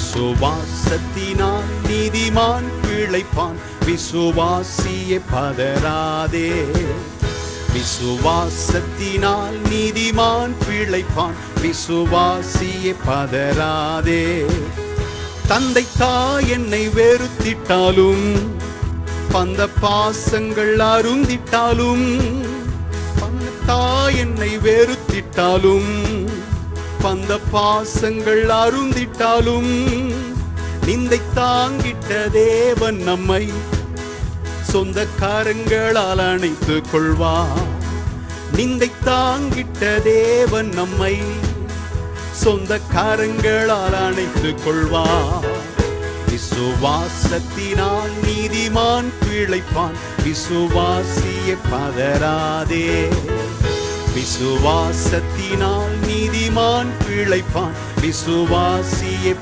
விசுவாசத்தினால் நீதிமான் பிழைப்பான். விசுவாசிய பதராதே விசுவாசத்தினால் நீதிமான் பிழைப்பான். விசுவாசிய பதராதே தந்தை தாய் என்னை வெறுத்திட்டாலும் பந்த பாசங்கள் அருந்திட்டாலும் பந்த தாய் என்னை வெறுத்திட்டாலும் பந்த பாசங்கள் அருந்திட்டாலும் நிந்தை தாங்கிட்ட தேவன் நம்மை சொந்த கரங்களால் அணைத்துக் கொள்வார் நிந்தை தாங்கிட்ட தேவன் நம்மை சொந்த கரங்களால் அணைத்துக் கொள்வார் விசுவாசத்தினால் நீதிமான் பிழைப்பான். விசுவாசிய பதராதே விசுவாசத்தினால் நீதிமான் பிழைப்பான். விசுவாசியை